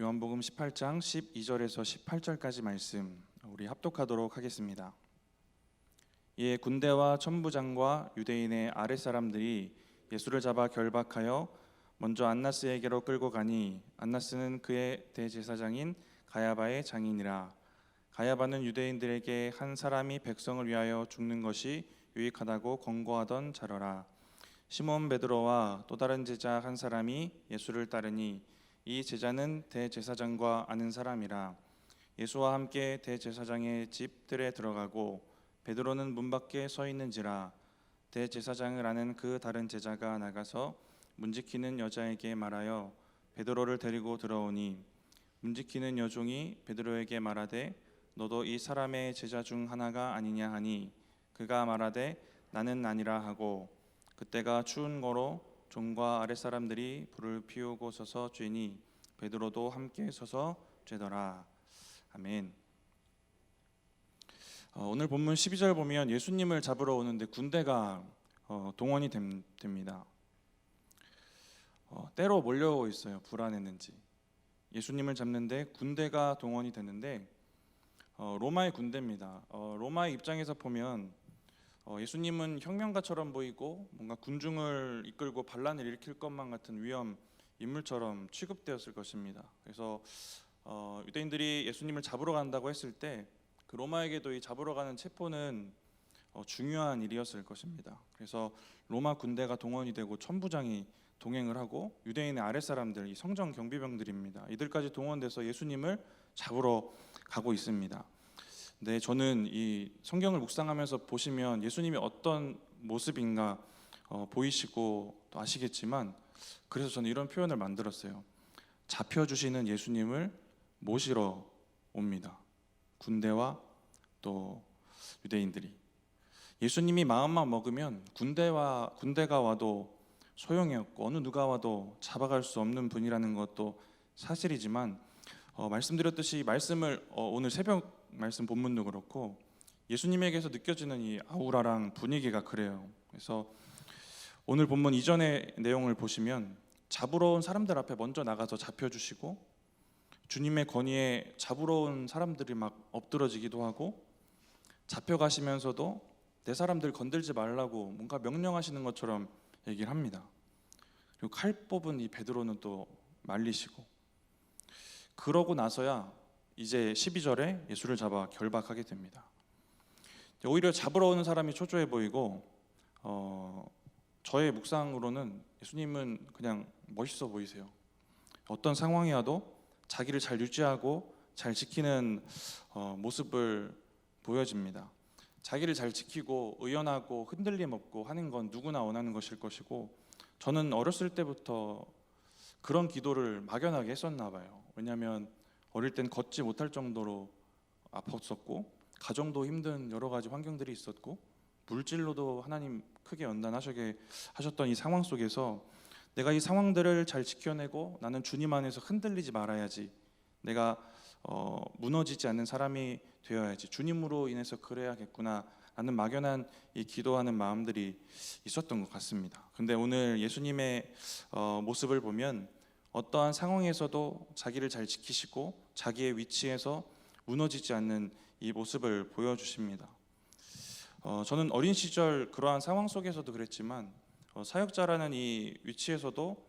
요한복음 18장 12절에서 18절까지 말씀 우리 합독하도록 하겠습니다. 이에 군대와 천부장과 유대인의 아랫 사람들이 예수를 잡아 결박하여 먼저 안나스에게로 끌고 가니 안나스는 그의 대제사장인 가야바의 장인이라 가야바는 유대인들에게 한 사람이 백성을 위하여 죽는 것이 유익하다고 권고하던 자러라 시몬 베드로와 또 다른 제자 한 사람이 예수를 따르니 이 제자는 대제사장과 아는 사람이라 예수와 함께 대제사장의 집들에 들어가고 베드로는 문 밖에 서 있는지라 대제사장을 아는 그 다른 제자가 나가서 문지키는 여자에게 말하여 베드로를 데리고 들어오니 문지키는 여종이 베드로에게 말하되 너도 이 사람의 제자 중 하나가 아니냐 하니 그가 말하되 나는 아니라 하고 그때가 추운 거로 종과 아랫 사람들이 불을 피우고 서서 쬐니 베드로도 함께 서서 쬐더라 아멘. 어, 오늘 본문 12절 보면 예수님을 잡으러 오는데 군대가 어, 동원이 됨, 됩니다. 어, 때로 몰려오고 있어요. 불안했는지 예수님을 잡는데 군대가 동원이 되는데 어, 로마의 군대입니다. 어, 로마의 입장에서 보면 어, 예수님은 혁명가처럼 보이고 뭔가 군중을 이끌고 반란을 일으킬 것만 같은 위험 인물처럼 취급되었을 것입니다. 그래서 어, 유대인들이 예수님을 잡으러 간다고 했을 때 그 로마에게도 이 잡으러 가는 체포는 어, 중요한 일이었을 것입니다. 그래서 로마 군대가 동원이 되고 천부장이 동행을 하고 유대인의 아랫 사람들, 이 성전 경비병들입니다. 이들까지 동원돼서 예수님을 잡으러 가고 있습니다. 네, 저는 이 성경을 묵상하면서 보시면 예수님이 어떤 모습인가 어, 보이시고 또 아시겠지만 그래서 저는 이런 표현을 만들었어요. 잡혀 주시는 예수님을 모시러 옵니다. 군대와 또 유대인들이 예수님이 마음만 먹으면 군대와 군대가 와도 소용이 없고 어느 누가 와도 잡아갈 수 없는 분이라는 것도 사실이지만 어, 말씀드렸듯이 말씀을 어, 오늘 새벽 말씀 본문도 그렇고 예수님에게서 느껴지는 이 아우라랑 분위기가 그래요. 그래서 오늘 본문 이전의 내용을 보시면 잡으러 온 사람들 앞에 먼저 나가서 잡혀 주시고 주님의 건의에 잡으러 온 사람들이 막 엎드러지기도 하고 잡혀 가시면서도 내 사람들 건들지 말라고 뭔가 명령하시는 것처럼 얘기를 합니다. 그리고 칼 뽑은 이 베드로는 또 말리시고 그러고 나서야 이제 12절에 예수를 잡아 결박하게 됩니다. 오히려 잡으러 오는 사람이 초조해 보이고 어, 저의 묵상으로는 예수님은 그냥 멋있어 보이세요. 어떤 상황이어도 자기를 잘 유지하고 잘 지키는 어, 모습을 보여집니다. 자기를 잘 지키고 의연하고 흔들림 없고 하는 건 누구나 원하는 것일 것이고 저는 어렸을 때부터 그런 기도를 막연하게 했었나 봐요. 왜냐하면 어릴 땐 걷지 못할 정도로 아팠었고 가정도 힘든 여러 가지 환경들이 있었고 물질로도 하나님 크게 연단하시게 하셨던 이 상황 속에서 내가 이 상황들을 잘 지켜내고 나는 주님 안에서 흔들리지 말아야지 내가 어, 무너지지 않는 사람이 되어야지 주님으로 인해서 그래야겠구나 라는 막연한 이 기도하는 마음들이 있었던 것 같습니다. 근데 오늘 예수님의 어, 모습을 보면 어떠한 상황에서도 자기를 잘 지키시고 자기의 위치에서 무너지지 않는 이 모습을 보여주십니다. 어, 저는 어린 시절 그러한 상황 속에서도 그랬지만 어, 사역자라는 이 위치에서도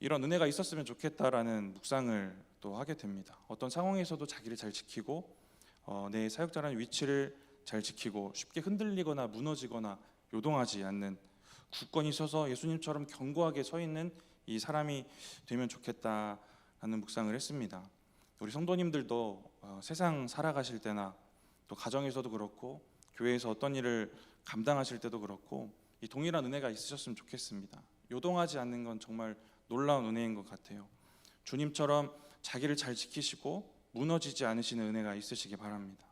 이런 은혜가 있었으면 좋겠다라는 묵상을 또 하게 됩니다. 어떤 상황에서도 자기를 잘 지키고 어, 내 사역자라는 위치를 잘 지키고 쉽게 흔들리거나 무너지거나 요동하지 않는 굳건히 서서 예수님처럼 견고하게 서 있는 이 사람이 되면 좋겠다라는 묵상을 했습니다. 우리 성도님들도 어, 세상 살아가실 때나 또 가정에서도 그렇고 교회에서 어떤 일을 감당하실 때도 그렇고 이 동일한 은혜가 있으셨으면 좋겠습니다. 요동하지 않는 건 정말 놀라운 은혜인 것 같아요. 주님처럼 자기를 잘 지키시고 무너지지 않으시는 은혜가 있으시기 바랍니다.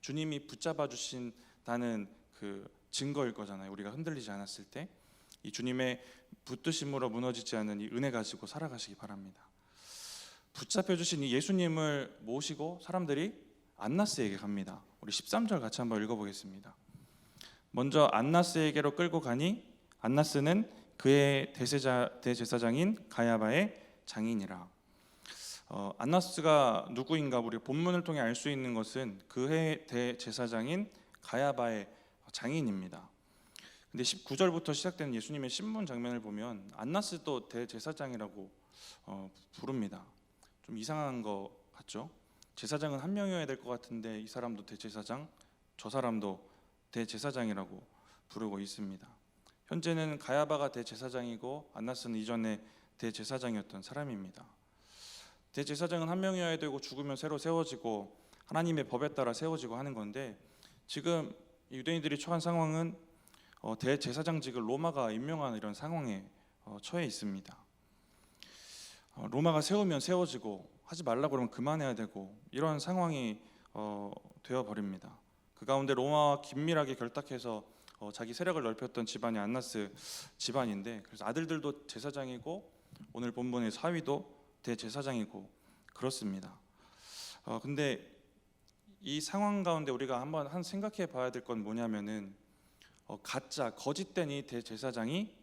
주님이 붙잡아 주신다는 그 증거일 거잖아요. 우리가 흔들리지 않았을 때 이 주님의 붙드심으로 무너지지 않는 이 은혜 가지고 살아가시기 바랍니다. 붙잡혀 주신 이 예수님을 모시고 사람들이 안나스에게 갑니다. 우리 13절 같이 한번 읽어보겠습니다. 먼저 안나스에게로 끌고 가니 안나스는 그의 대세자, 대제사장인 가야바의 장인이라. 어, 안나스가 누구인가 우리 본문을 통해 알 수 있는 것은 그해 대제사장인 가야바의 장인입니다. 근데 19절부터 시작되는 예수님의 신문 장면을 보면 안나스도 대제사장이라고 어, 부릅니다. 좀 이상한 거 같죠? 제사장은 한 명이어야 될 것 같은데 이 사람도 대제사장, 저 사람도 대제사장이라고 부르고 있습니다. 현재는 가야바가 대제사장이고 안나스는 이전에 대제사장이었던 사람입니다. 대제사장은 한 명이어야 되고 죽으면 새로 세워지고 하나님의 법에 따라 세워지고 하는 건데 지금 유대인들이 처한 상황은 어, 대제사장직을 로마가 임명하는 이런 상황에 어, 처해 있습니다. 어, 로마가 세우면 세워지고 하지 말라 그러면 그만해야 되고 이런 상황이 어, 되어 버립니다. 그 가운데 로마와 긴밀하게 결탁해서 어, 자기 세력을 넓혔던 집안이 안나스 집안인데 그래서 아들들도 제사장이고 오늘 본문의 사위도 대제사장이고 그렇습니다. 어, 근데 이 상황 가운데 우리가 한번 한 생각해 봐야 될 건 뭐냐면은 어, 가짜 거짓된 이 대제사장이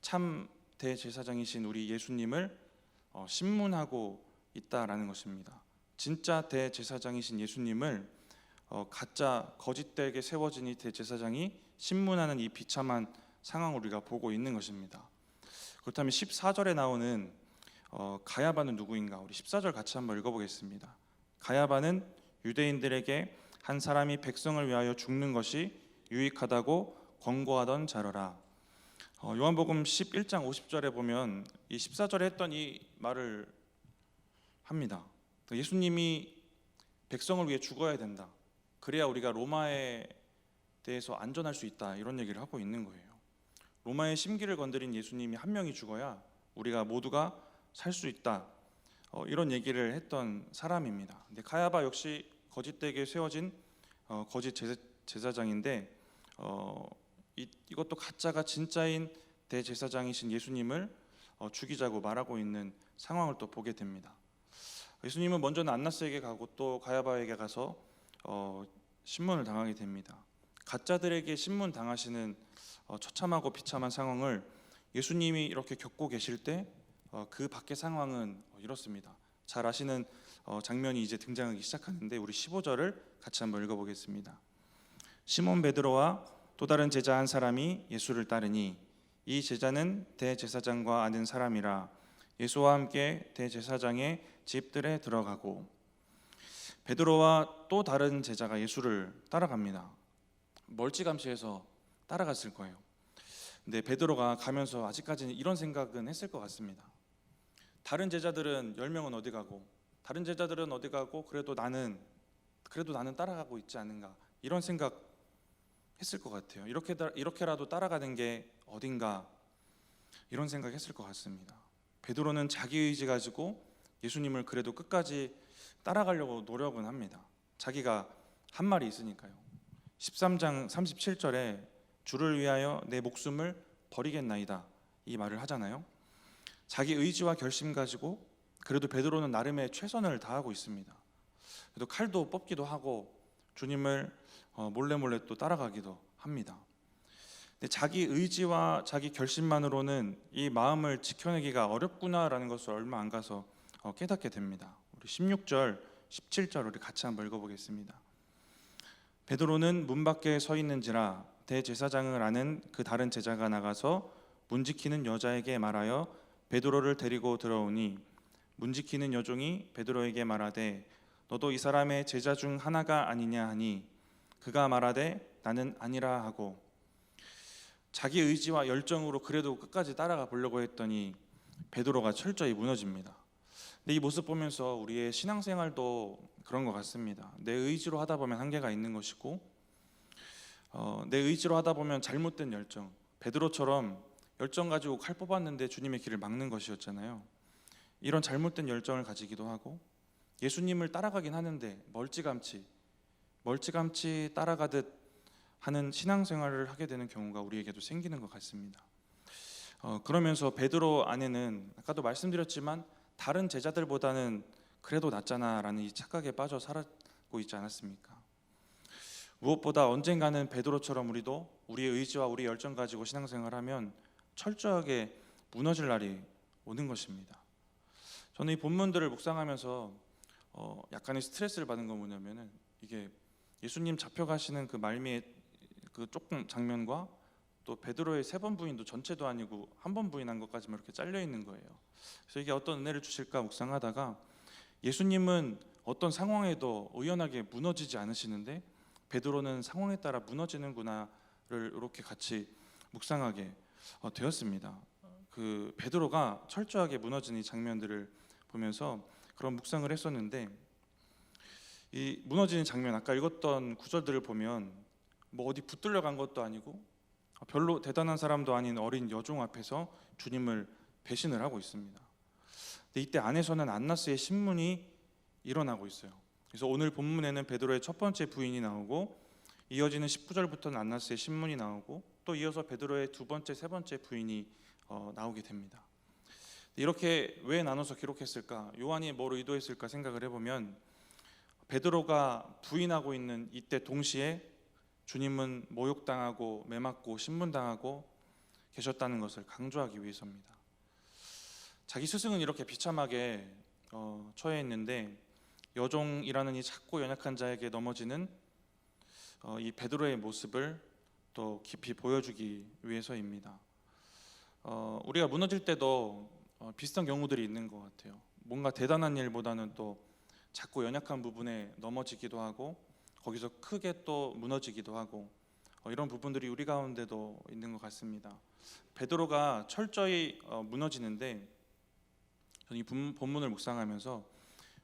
참 대제사장이신 우리 예수님을 어, 신문하고 있다라는 것입니다. 진짜 대제사장이신 예수님을 어, 가짜 거짓되게 세워진 이 대제사장이 신문하는 이 비참한 상황을 우리가 보고 있는 것입니다. 그렇다면 14절에 나오는 어, 가야바는 누구인가? 우리 14절 같이 한번 읽어보겠습니다. 가야바는 유대인들에게 한 사람이 백성을 위하여 죽는 것이 유익하다고 권고하던 자로라. 어, 요한복음 11장 50절에 보면 이 14절에 했던 이 말을 합니다. 예수님이 백성을 위해 죽어야 된다. 그래야 우리가 로마에 대해서 안전할 수 있다. 이런 얘기를 하고 있는 거예요. 로마의 심기를 건드린 예수님이 한 명이 죽어야 우리가 모두가 살 수 있다. 어, 이런 얘기를 했던 사람입니다. 근데 가야바 역시 거짓되게 세워진 어, 거짓 제사, 제사장인데 어, 이, 이것도 가짜가 진짜인 대제사장이신 예수님을 어, 죽이자고 말하고 있는 상황을 또 보게 됩니다. 예수님은 먼저는 안나스에게 가고 또 가야바에게 가서 어, 신문을 당하게 됩니다. 가짜들에게 신문 당하시는 어, 처참하고 비참한 상황을 예수님이 이렇게 겪고 계실 때그 밖의 상황은 이렇습니다. 잘 아시는 어, 장면이 이제 등장하기 시작하는데 우리 15절을 같이 한번 읽어보겠습니다. 시몬 베드로와 또 다른 제자 한 사람이 예수를 따르니 이 제자는 대제사장과 아는 사람이라 예수와 함께 대제사장의 집들에 들어가고 베드로와 또 다른 제자가 예수를 따라갑니다. 멀찌감치해서 따라갔을 거예요. 근데 베드로가 가면서 아직까지는 이런 생각은 했을 것 같습니다. 다른 제자들은 10명은 어디 가고 다른 제자들은 어디 가고 그래도 나는 그래도 나는 따라가고 있지 않은가 이런 생각 했을 것 같아요. 이렇게 이렇게라도 따라가는 게 어딘가 이런 생각했을 것 같습니다. 베드로는 자기 의지 가지고 예수님을 그래도 끝까지 따라가려고 노력은 합니다. 자기가 한 말이 있으니까요. 13장 37절에 주를 위하여 내 목숨을 버리겠나이다 이 말을 하잖아요. 자기 의지와 결심 가지고 그래도 베드로는 나름의 최선을 다하고 있습니다. 그래도 칼도 뽑기도 하고 주님을 어, 몰래 몰래 또 따라가기도 합니다. 근데 자기 의지와 자기 결심만으로는 이 마음을 지켜내기가 어렵구나라는 것을 얼마 안 가서 어, 깨닫게 됩니다. 우리 16절, 17절 우리 같이 한번 읽어보겠습니다. 베드로는 문 밖에 서 있는지라 대제사장을 아는 그 다른 제자가 나가서 문 지키는 여자에게 말하여 베드로를 데리고 들어오니 문 지키는 여종이 베드로에게 말하되 너도 이 사람의 제자 중 하나가 아니냐 하니 그가 말하되 나는 아니라 하고 자기 의지와 열정으로 그래도 끝까지 따라가 보려고 했더니 베드로가 철저히 무너집니다. 근데 이 모습 보면서 우리의 신앙생활도 그런 것 같습니다. 내 의지로 하다 보면 한계가 있는 것이고 어, 내 의지로 하다 보면 잘못된 열정 베드로처럼 열정 가지고 칼 뽑았는데 주님의 길을 막는 것이었잖아요. 이런 잘못된 열정을 가지기도 하고 예수님을 따라가긴 하는데 멀찌감치 멀찌감치 따라가듯 하는 신앙생활을 하게 되는 경우가 우리에게도 생기는 것 같습니다. 어, 그러면서 베드로 안에는 아까도 말씀드렸지만 다른 제자들보다는 그래도 낫잖아라는 이 착각에 빠져 살고 있지 않았습니까? 무엇보다 언젠가는 베드로처럼 우리도 우리의 의지와 우리 열정 가지고 신앙생활하면 철저하게 무너질 날이 오는 것입니다. 저는 이 본문들을 묵상하면서 어, 약간의 스트레스를 받은 건 뭐냐면은 이게 예수님 잡혀가시는 그 말미의 그 조금 장면과 또 베드로의 세 번 부인도 전체도 아니고 한 번 부인한 것까지만 이렇게 잘려 있는 거예요. 그래서 이게 어떤 은혜를 주실까 묵상하다가 예수님은 어떤 상황에도 의연하게 무너지지 않으시는데 베드로는 상황에 따라 무너지는구나를 이렇게 같이 묵상하게 어, 되었습니다. 그 베드로가 철저하게 무너지는 이 장면들을 보면서 그런 묵상을 했었는데 이 무너지는 장면 아까 읽었던 구절들을 보면 뭐 어디 붙들려 간 것도 아니고 별로 대단한 사람도 아닌 어린 여종 앞에서 주님을 배신을 하고 있습니다. 근데 이때 안에서는 안나스의 신문이 일어나고 있어요. 그래서 오늘 본문에는 베드로의 첫 번째 부인이 나오고 이어지는 19절부터는 안나스의 신문이 나오고 또 이어서 베드로의 두 번째, 세 번째 부인이 어, 나오게 됩니다. 이렇게 왜 나눠서 기록했을까? 요한이 뭘 의도했을까 생각을 해보면 베드로가 부인하고 있는 이때 동시에 주님은 모욕당하고 매맞고 신문당하고 계셨다는 것을 강조하기 위해서입니다. 자기 스승은 이렇게 비참하게 어, 처해 있는데 여종이라는 이 작고 연약한 자에게 넘어지는 어, 이 베드로의 모습을 또 깊이 보여주기 위해서입니다. 어, 우리가 무너질 때도 어, 비슷한 경우들이 있는 것 같아요. 뭔가 대단한 일보다는 또 작고 연약한 부분에 넘어지기도 하고 거기서 크게 또 무너지기도 하고 어, 이런 부분들이 우리 가운데도 있는 것 같습니다. 베드로가 철저히 어, 무너지는데 저는 이 본- 본문을 묵상하면서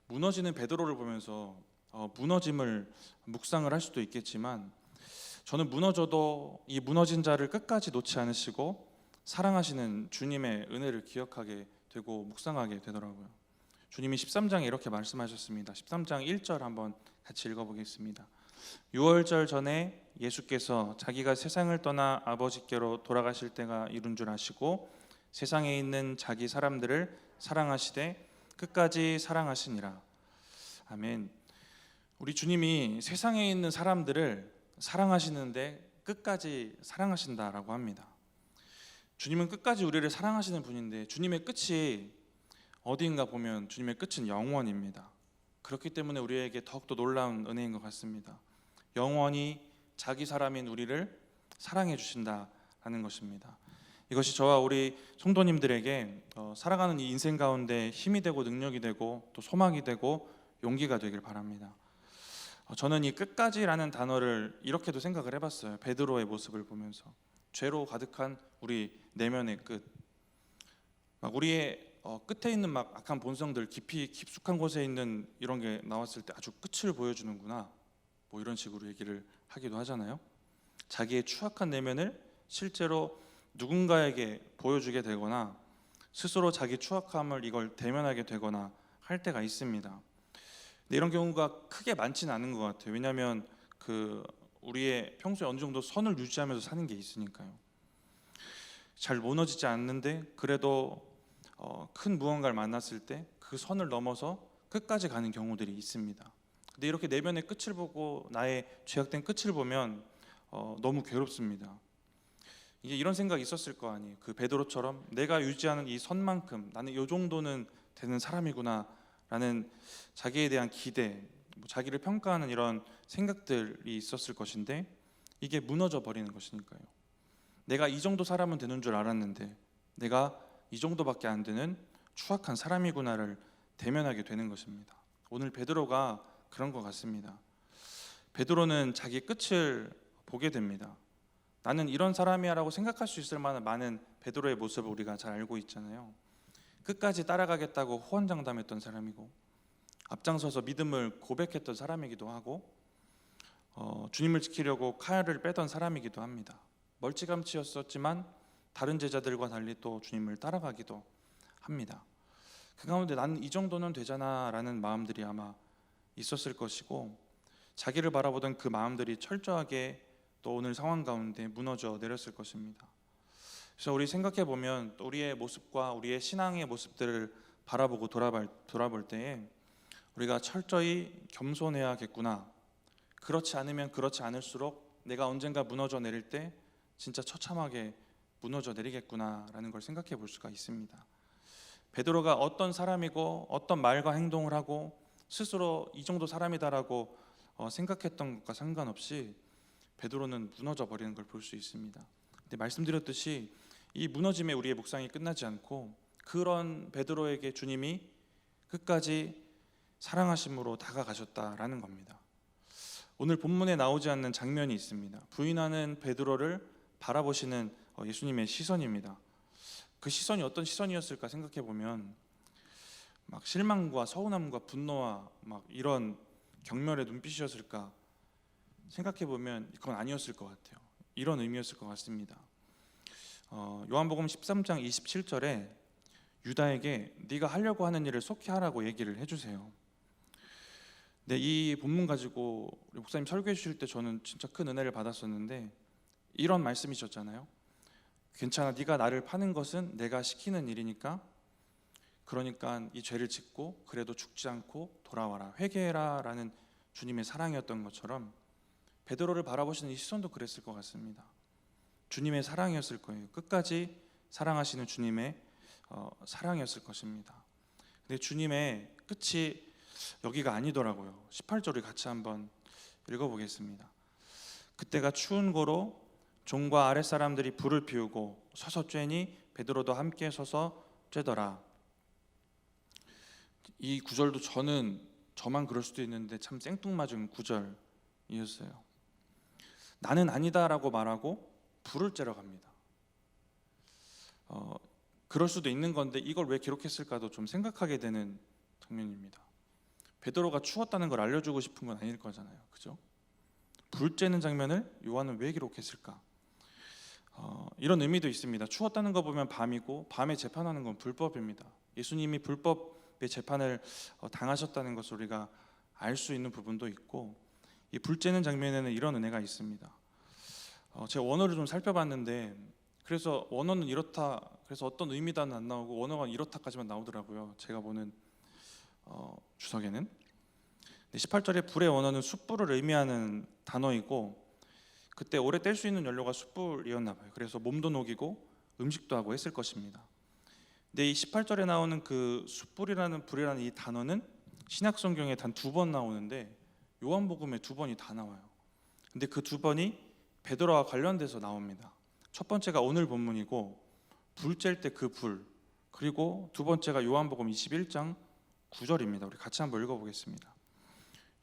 무너지는 베드로를 보면서 어, 무너짐을 묵상을 할 수도 있겠지만 저는 무너져도 이 무너진 자를 끝까지 놓지 않으시고 사랑하시는 주님의 은혜를 기억하게 되고 묵상하게 되더라고요. 주님이 13장에 이렇게 말씀하셨습니다. 13장 1절 한번 같이 읽어보겠습니다. 유월절 전에 예수께서 자기가 세상을 떠나 아버지께로 돌아가실 때가 이룬 줄 아시고 세상에 있는 자기 사람들을 사랑하시되 끝까지 사랑하시니라. 아멘. 우리 주님이 세상에 있는 사람들을 사랑하시는데 끝까지 사랑하신다라고 합니다. 주님은 끝까지 우리를 사랑하시는 분인데 주님의 끝이 어디인가 보면 주님의 끝은 영원입니다. 그렇기 때문에 우리에게 더욱더 놀라운 은혜인 것 같습니다. 영원히 자기 사람인 우리를 사랑해 주신다라는 것입니다. 이것이 저와 우리 성도님들에게 어, 살아가는 이 인생 가운데 힘이 되고 능력이 되고 또 소망이 되고 용기가 되길 바랍니다. 어, 저는 이 끝까지라는 단어를 이렇게도 생각을 해봤어요. 베드로의 모습을 보면서 죄로 가득한 우리 내면의 끝, 막 우리의 어, 끝에 있는 막 악한 본성들 깊이 깊숙한 곳에 있는 이런 게 나왔을 때 아주 끝을 보여주는구나. 뭐 이런 식으로 얘기를 하기도 하잖아요. 자기의 추악한 내면을 실제로 누군가에게 보여주게 되거나 스스로 자기 추악함을 이걸 대면하게 되거나 할 때가 있습니다. 근데 이런 경우가 크게 많지는 않은 것 같아요. 왜냐하면 그 우리의 평소에 어느 정도 선을 유지하면서 사는 게 있으니까요. 잘 무너지지 않는데 그래도 어, 큰 무언가를 만났을 때 그 선을 넘어서 끝까지 가는 경우들이 있습니다. 근데 이렇게 내면의 끝을 보고 나의 죄악된 끝을 보면 어, 너무 괴롭습니다. 이게 이런 생각이 있었을 거 아니에요. 그 베드로처럼 내가 유지하는 이 선만큼 나는 이 정도는 되는 사람이구나라는 자기에 대한 기대, 뭐 자기를 평가하는 이런 생각들이 있었을 것인데 이게 무너져 버리는 것이니까요. 내가 이 정도 사람은 되는 줄 알았는데 내가 이 정도밖에 안 되는 추악한 사람이구나를 대면하게 되는 것입니다. 오늘 베드로가 그런 것 같습니다. 베드로는 자기 끝을 보게 됩니다. 나는 이런 사람이야라고 생각할 수 있을 만한 많은 베드로의 모습을 우리가 잘 알고 있잖아요. 끝까지 따라가겠다고 호언장담했던 사람이고 앞장서서 믿음을 고백했던 사람이기도 하고 어, 주님을 지키려고 칼을 빼던 사람이기도 합니다. 멀찌감치였었지만 다른 제자들과 달리 또 주님을 따라가기도 합니다. 그 가운데 나는 이 정도는 되잖아라는 마음들이 아마 있었을 것이고 자기를 바라보던 그 마음들이 철저하게 또 오늘 상황 가운데 무너져 내렸을 것입니다. 그래서 우리 생각해 보면 우리의 모습과 우리의 신앙의 모습들을 바라보고 돌아볼, 돌아볼 때에 우리가 철저히 겸손해야겠구나. 그렇지 않으면 그렇지 않을수록 내가 언젠가 무너져 내릴 때 진짜 처참하게 무너져 내리겠구나라는 걸 생각해 볼 수가 있습니다. 베드로가 어떤 사람이고 어떤 말과 행동을 하고 스스로 이 정도 사람이다라고 어, 생각했던 것과 상관없이 베드로는 무너져 버리는 걸 볼 수 있습니다. 근데 말씀드렸듯이 이 무너짐에 우리의 묵상이 끝나지 않고 그런 베드로에게 주님이 끝까지 사랑하심으로 다가가셨다라는 겁니다. 오늘 본문에 나오지 않는 장면이 있습니다. 부인하는 베드로를 바라보시는 어, 예수님의 시선입니다. 그 시선이 어떤 시선이었을까 생각해 보면 막 실망과 서운함과 분노와 막 이런 경멸의 눈빛이었을까 생각해 보면 그건 아니었을 것 같아요. 이런 의미였을 것 같습니다. 어, 요한복음 13장 27절에 유다에게 네가 하려고 하는 일을 속히 하라고 얘기를 해주세요. 네, 이 본문 가지고 목사님 설교해 주실 때 저는 진짜 큰 은혜를 받았었는데 이런 말씀이셨잖아요. 괜찮아, 네가 나를 파는 것은 내가 시키는 일이니까 그러니까 이 죄를 짓고 그래도 죽지 않고 돌아와라 회개해라라는 주님의 사랑이었던 것처럼 베드로를 바라보시는 이 시선도 그랬을 것 같습니다. 주님의 사랑이었을 거예요. 끝까지 사랑하시는 주님의 어, 사랑이었을 것입니다. 근데 주님의 끝이 여기가 아니더라고요. 18절을 같이 한번 읽어보겠습니다. 그때가 추운 고로 종과 아랫 사람들이 불을 피우고 서서 쬐니 베드로도 함께 서서 쬐더라. 이 구절도 저는 저만 그럴 수도 있는데 참 생뚱맞은 구절이었어요. 나는 아니다라고 말하고 불을 쬐러 갑니다. 어, 그럴 수도 있는 건데 이걸 왜 기록했을까도 좀 생각하게 되는 장면입니다. 베드로가 추웠다는 걸 알려주고 싶은 건 아닐 거잖아요, 그죠? 불 쬐는 장면을 요한은 왜 기록했을까? 어, 이런 의미도 있습니다. 추웠다는 거 보면 밤이고 밤에 재판하는 건 불법입니다. 예수님이 불법의 재판을 어, 당하셨다는 것을 우리가 알 수 있는 부분도 있고 이불 쬐는 장면에는 이런 은혜가 있습니다. 어, 제가 원어를 좀 살펴봤는데 그래서 원어는 이렇다 그래서 어떤 의미다는 안 나오고 원어가 이렇다까지만 나오더라고요. 제가 보는 어, 주석에는 18절에 불의 원어는 숯불을 의미하는 단어이고 그때 오래 뗄 수 있는 연료가 숯불이었나 봐요. 그래서 몸도 녹이고 음식도 하고 했을 것입니다. 근데 이 18절에 나오는 그 숯불이라는 불이라는 이 단어는 신약 성경에 단 두 번 나오는데 요한복음에 두 번이 다 나와요. 근데 그 두 번이 베드로와 관련돼서 나옵니다. 첫 번째가 오늘 본문이고 불 쬐일 때그 불. 그리고 두 번째가 요한복음 21장 9절입니다. 우리 같이 한번 읽어 보겠습니다.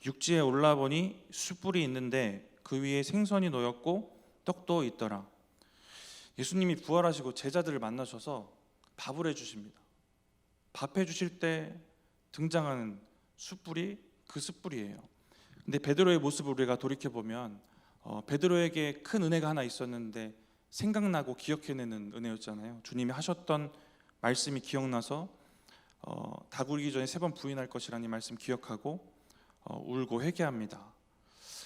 육지에 올라보니 숯불이 있는데 그 위에 생선이 놓였고 떡도 있더라. 예수님이 부활하시고 제자들을 만나셔서 밥을 해주십니다. 밥 해주실 때 등장하는 숯불이 그 숯불이에요. 근데 베드로의 모습을 우리가 돌이켜 보면 어, 베드로에게 큰 은혜가 하나 있었는데 생각나고 기억해내는 은혜였잖아요. 주님이 하셨던 말씀이 기억나서 어, 다 굴기 전에 세 번 부인할 것이라는 이 말씀 기억하고 어, 울고 회개합니다.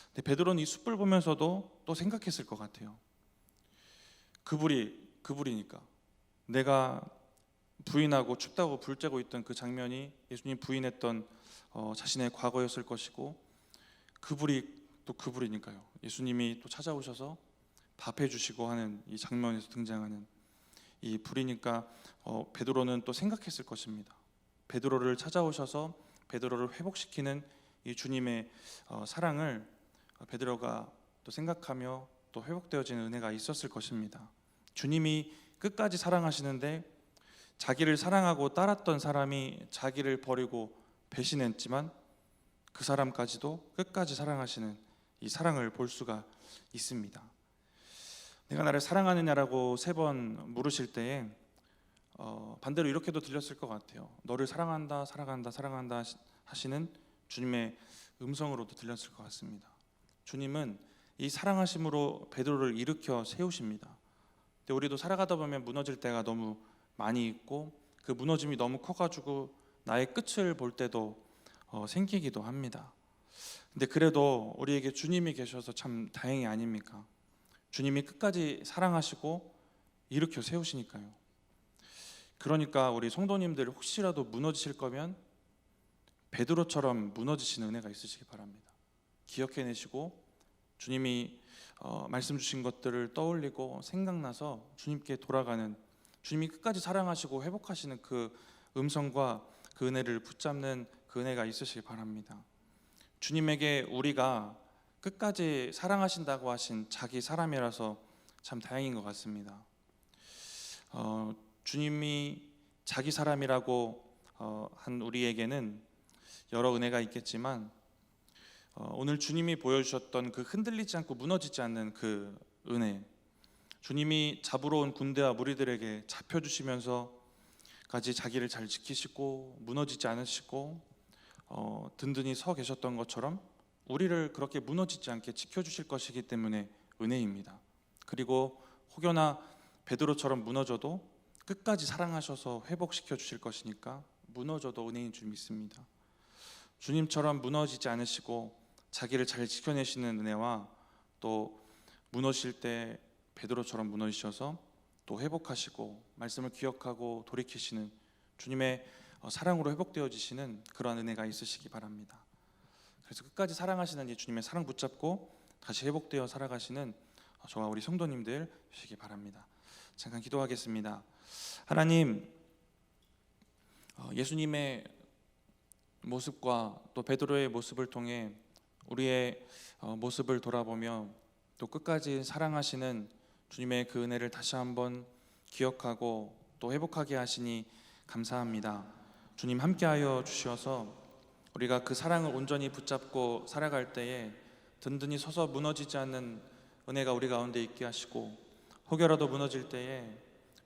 근데 베드로는 이 숯불 보면서도 또 생각했을 것 같아요. 그불이 그불이니까 내가 부인하고 춥다고 불 쬐고 있던 그 장면이 예수님 부인했던 어, 자신의 과거였을 것이고 그불이 또 그불이니까요. 예수님이 또 찾아오셔서 밥 해 주시고 하는 이 장면에서 등장하는 이 불이니까 어, 베드로는 또 생각했을 것입니다. 베드로를 찾아오셔서 베드로를 회복시키는 이 주님의 어, 사랑을 베드로가 또 생각하며 또 회복되어지는 은혜가 있었을 것입니다. 주님이 끝까지 사랑하시는데 자기를 사랑하고 따랐던 사람이 자기를 버리고 배신했지만 그 사람까지도 끝까지 사랑하시는 이 사랑을 볼 수가 있습니다. 내가 나를 사랑하느냐라고 세 번 물으실 때에 어, 반대로 이렇게도 들렸을 것 같아요. 너를 사랑한다, 사랑한다, 사랑한다 하시는 주님의 음성으로도 들렸을 것 같습니다. 주님은 이 사랑하심으로 베드로를 일으켜 세우십니다. 근데 우리도 살아가다 보면 무너질 때가 너무 많이 있고 그 무너짐이 너무 커가지고 나의 끝을 볼 때도 어, 생기기도 합니다. 근데 그래도 우리에게 주님이 계셔서 참 다행이 아닙니까? 주님이 끝까지 사랑하시고 일으켜 세우시니까요. 그러니까 우리 성도님들 혹시라도 무너지실 거면 베드로처럼 무너지시는 은혜가 있으시기 바랍니다. 기억해내시고 주님이 어, 말씀 주신 것들을 떠올리고 생각나서 주님께 돌아가는 주님이 끝까지 사랑하시고 회복하시는 그 음성과 그 은혜를 붙잡는 그 은혜가 있으시기 바랍니다. 주님에게 우리가 끝까지 사랑하신다고 하신 자기 사람이라서 참 다행인 것 같습니다. 어, 주님이 자기 사람이라고 어, 한 우리에게는 여러 은혜가 있겠지만 어, 오늘 주님이 보여주셨던 그 흔들리지 않고 무너지지 않는 그 은혜, 주님이 잡으러 온 군대와 무리들에게 잡혀주시면서까지 자기를 잘 지키시고 무너지지 않으시고 어, 든든히 서 계셨던 것처럼 우리를 그렇게 무너지지 않게 지켜주실 것이기 때문에 은혜입니다. 그리고 혹여나 베드로처럼 무너져도 끝까지 사랑하셔서 회복시켜 주실 것이니까 무너져도 은혜인 줄 믿습니다. 주님처럼 무너지지 않으시고 자기를 잘 지켜내시는 은혜와 또 무너질 때 베드로처럼 무너지셔서 또 회복하시고 말씀을 기억하고 돌이키시는 주님의 어, 사랑으로 회복되어지시는 그러한 은혜가 있으시기 바랍니다. 그래서 끝까지 사랑하시는 이 주님의 사랑 붙잡고 다시 회복되어 살아가시는 어, 저와 우리 성도님들 되시기 바랍니다. 잠깐 기도하겠습니다. 하나님, 어, 예수님의 모습과 또 베드로의 모습을 통해 우리의 어, 모습을 돌아보며 또 끝까지 사랑하시는 주님의 그 은혜를 다시 한번 기억하고 또 회복하게 하시니 감사합니다. 주님 함께하여 주셔서 우리가 그 사랑을 온전히 붙잡고 살아갈 때에 든든히 서서 무너지지 않는 은혜가 우리 가운데 있게 하시고 혹여라도 무너질 때에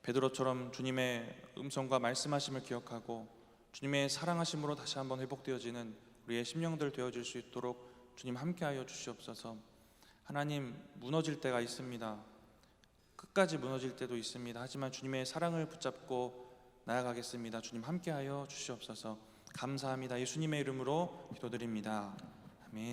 베드로처럼 주님의 음성과 말씀하심을 기억하고 주님의 사랑하심으로 다시 한번 회복되어지는 우리의 심령들 되어질 수 있도록 주님 함께하여 주시옵소서. 하나님 무너질 때가 있습니다. 끝까지 무너질 때도 있습니다. 하지만 주님의 사랑을 붙잡고 나아가겠습니다. 주님 함께하여 주시옵소서. 감사합니다. 예수님의 이름으로 기도드립니다. 아멘.